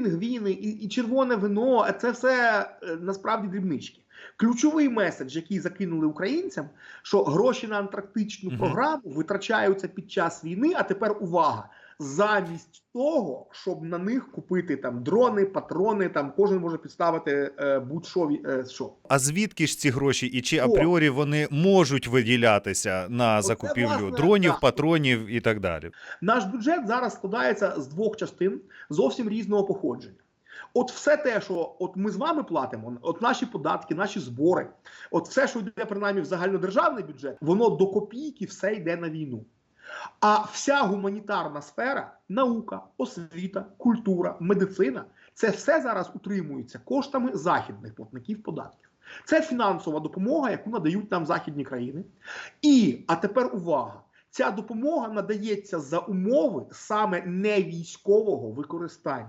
пінгвіни, і, і червоне вино це все е, насправді дрібнички. Ключовий меседж, який закинули українцям, що гроші на антарктичну програму витрачаються під час війни. А тепер увага! Замість того, щоб на них купити там дрони, патрони, там кожен може підставити е, будь-що е, що. А звідки ж ці гроші, і чи апріорі вони можуть виділятися на Оце, закупівлю власне, дронів, так. патронів і так далі? Наш бюджет зараз складається з двох частин зовсім різного походження. От все те, що от ми з вами платимо, от наші податки, наші збори, от все, що йде принаймні в загальнодержавний бюджет, воно до копійки все йде на війну. А вся гуманітарна сфера, наука, освіта, культура, медицина це все зараз утримується коштами західних платників податків. Це фінансова допомога, яку надають нам західні країни. І, а тепер увага, ця допомога надається за умови саме не військового використання.